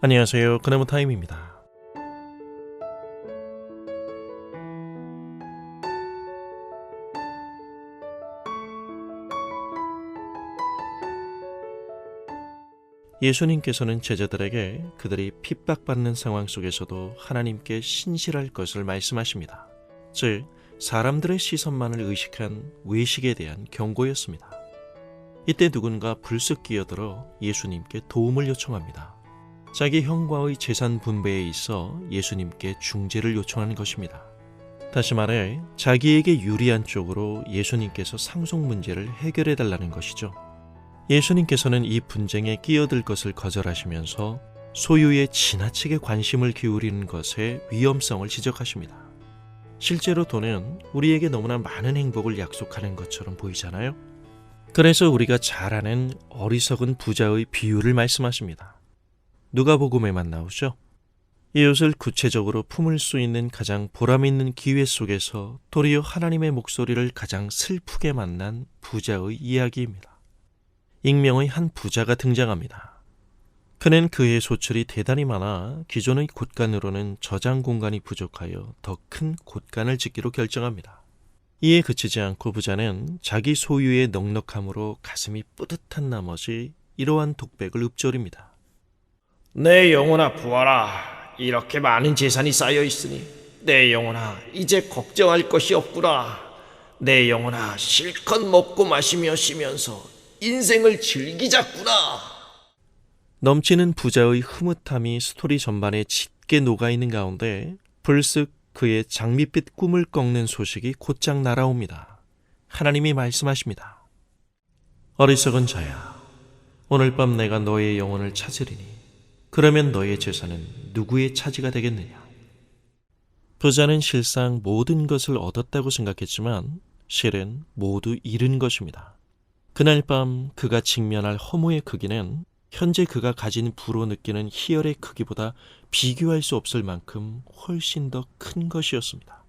안녕하세요. 그나무 타임입니다. 예수님께서는 제자들에게 그들이 핍박받는 상황 속에서도 하나님께 신실할 것을 말씀하십니다. 즉, 사람들의 시선만을 의식한 외식에 대한 경고였습니다. 이때 누군가 불쑥 끼어들어 예수님께 도움을 요청합니다. 자기 형과의 재산 분배에 있어 예수님께 중재를 요청하는 것입니다. 다시 말해 자기에게 유리한 쪽으로 예수님께서 상속 문제를 해결해 달라는 것이죠. 예수님께서는 이 분쟁에 끼어들 것을 거절하시면서 소유에 지나치게 관심을 기울이는 것의 위험성을 지적하십니다. 실제로 돈은 우리에게 너무나 많은 행복을 약속하는 것처럼 보이잖아요. 그래서 우리가 잘 아는 어리석은 부자의 비유를 말씀하십니다. 누가복음에만 나오죠. 이웃을 구체적으로 품을 수 있는 가장 보람 있는 기회 속에서 도리어 하나님의 목소리를 가장 슬프게 만난 부자의 이야기입니다. 익명의 한 부자가 등장합니다. 그는 그의 소출이 대단히 많아 기존의 곳간으로는 저장 공간이 부족하여 더 큰 곳간을 짓기로 결정합니다. 이에 그치지 않고 부자는 자기 소유의 넉넉함으로 가슴이 뿌듯한 나머지 이러한 독백을 읊조립니다. 내 영혼아 부하라 이렇게 많은 재산이 쌓여 있으니 내 영혼아 이제 걱정할 것이 없구나 내 영혼아 실컷 먹고 마시며 쉬면서 인생을 즐기자꾸나 넘치는 부자의 흐뭇함이 스토리 전반에 짙게 녹아있는 가운데 불쑥 그의 장밋빛 꿈을 꺾는 소식이 곧장 날아옵니다. 하나님이 말씀하십니다. 어리석은 자야, 오늘 밤 내가 너의 영혼을 찾으리니 그러면 너의 재산은 누구의 차지가 되겠느냐? 부자는 실상 모든 것을 얻었다고 생각했지만 실은 모두 잃은 것입니다. 그날 밤 그가 직면할 허무의 크기는 현재 그가 가진 부로 느끼는 희열의 크기보다 비교할 수 없을 만큼 훨씬 더 큰 것이었습니다.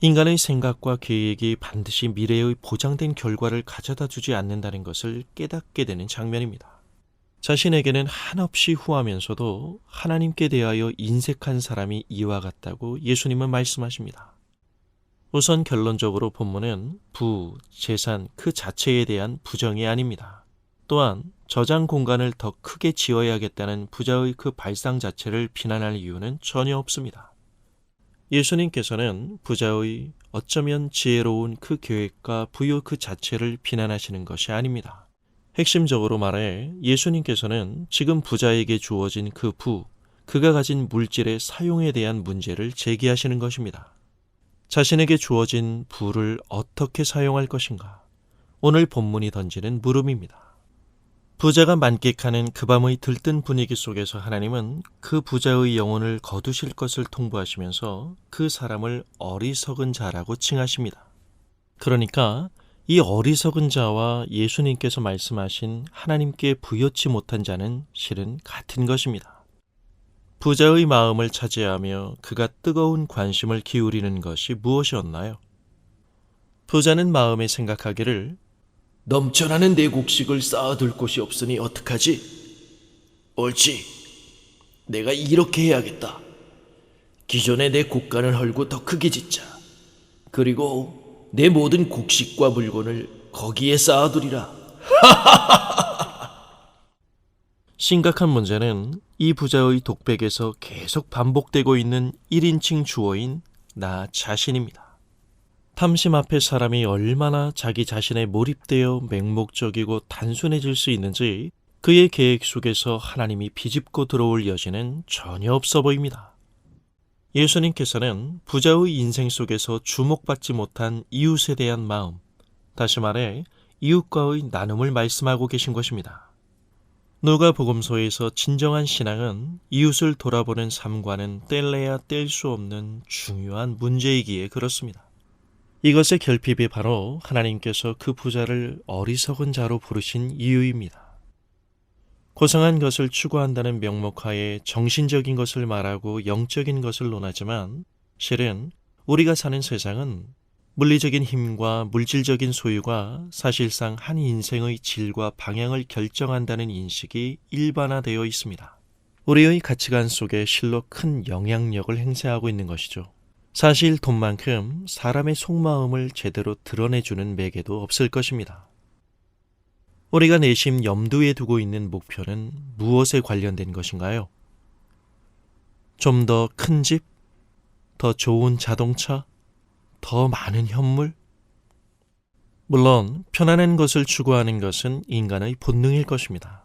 인간의 생각과 계획이 반드시 미래의 보장된 결과를 가져다 주지 않는다는 것을 깨닫게 되는 장면입니다. 자신에게는 한없이 후하면서도 하나님께 대하여 인색한 사람이 이와 같다고 예수님은 말씀하십니다. 우선 결론적으로 본문은 부, 재산 그 자체에 대한 부정이 아닙니다. 또한 저장 공간을 더 크게 지어야겠다는 부자의 그 발상 자체를 비난할 이유는 전혀 없습니다. 예수님께서는 부자의 어쩌면 지혜로운 그 계획과 부여 그 자체를 비난하시는 것이 아닙니다. 핵심적으로 말해 예수님께서는 지금 부자에게 주어진 그 부, 그가 가진 물질의 사용에 대한 문제를 제기하시는 것입니다. 자신에게 주어진 부를 어떻게 사용할 것인가? 오늘 본문이 던지는 물음입니다. 부자가 만끽하는 그 밤의 들뜬 분위기 속에서 하나님은 그 부자의 영혼을 거두실 것을 통보하시면서 그 사람을 어리석은 자라고 칭하십니다. 그러니까 이 어리석은 자와 예수님께서 말씀하신 하나님께 부여치 못한 자는 실은 같은 것입니다. 부자의 마음을 차지하며 그가 뜨거운 관심을 기울이는 것이 무엇이었나요? 부자는 마음에 생각하기를 넘쳐나는 내 곡식을 쌓아둘 곳이 없으니 어떡하지? 옳지 내가 이렇게 해야겠다 기존에 내 곡간을 헐고 더 크게 짓자 그리고 내 모든 곡식과 물건을 거기에 쌓아두리라 심각한 문제는 이 부자의 독백에서 계속 반복되고 있는 1인칭 주어인 나 자신입니다. 탐심 앞에 사람이 얼마나 자기 자신에 몰입되어 맹목적이고 단순해질 수 있는지 그의 계획 속에서 하나님이 비집고 들어올 여지는 전혀 없어 보입니다. 예수님께서는 부자의 인생 속에서 주목받지 못한 이웃에 대한 마음, 다시 말해 이웃과의 나눔을 말씀하고 계신 것입니다. 누가 복음서에서 진정한 신앙은 이웃을 돌아보는 삶과는 뗄래야 뗄 수 없는 중요한 문제이기에 그렇습니다. 이것의 결핍이 바로 하나님께서 그 부자를 어리석은 자로 부르신 이유입니다. 고상한 것을 추구한다는 명목하에 정신적인 것을 말하고 영적인 것을 논하지만 실은 우리가 사는 세상은 물리적인 힘과 물질적인 소유가 사실상 한 인생의 질과 방향을 결정한다는 인식이 일반화되어 있습니다. 우리의 가치관 속에 실로 큰 영향력을 행사하고 있는 것이죠. 사실 돈만큼 사람의 속마음을 제대로 드러내주는 매개도 없을 것입니다. 우리가 내심 염두에 두고 있는 목표는 무엇에 관련된 것인가요? 좀 더 큰 집? 더 좋은 자동차? 더 많은 현물? 물론 편안한 것을 추구하는 것은 인간의 본능일 것입니다.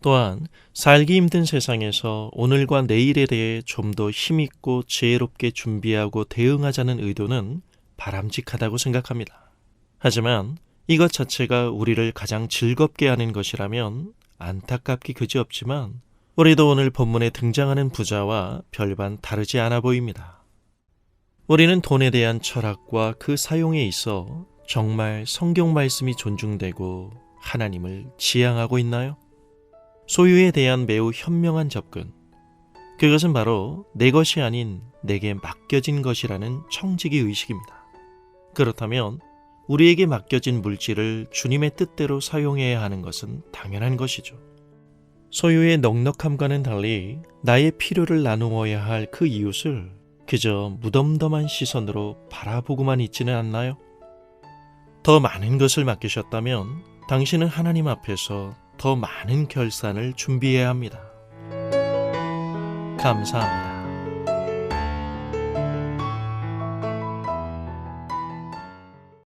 또한 살기 힘든 세상에서 오늘과 내일에 대해 좀 더 힘있고 지혜롭게 준비하고 대응하자는 의도는 바람직하다고 생각합니다. 하지만 이것 자체가 우리를 가장 즐겁게 하는 것이라면 안타깝기 그지없지만 우리도 오늘 본문에 등장하는 부자와 별반 다르지 않아 보입니다. 우리는 돈에 대한 철학과 그 사용에 있어 정말 성경 말씀이 존중되고 하나님을 지향하고 있나요? 소유에 대한 매우 현명한 접근. 그것은 바로 내 것이 아닌 내게 맡겨진 것이라는 청지기 의식입니다. 그렇다면 우리에게 맡겨진 물질을 주님의 뜻대로 사용해야 하는 것은 당연한 것이죠. 소유의 넉넉함과는 달리 나의 필요를 나누어야 할 그 이웃을 그저 무덤덤한 시선으로 바라보고만 있지는 않나요? 더 많은 것을 맡기셨다면 당신은 하나님 앞에서 더 많은 결산을 준비해야 합니다. 감사합니다.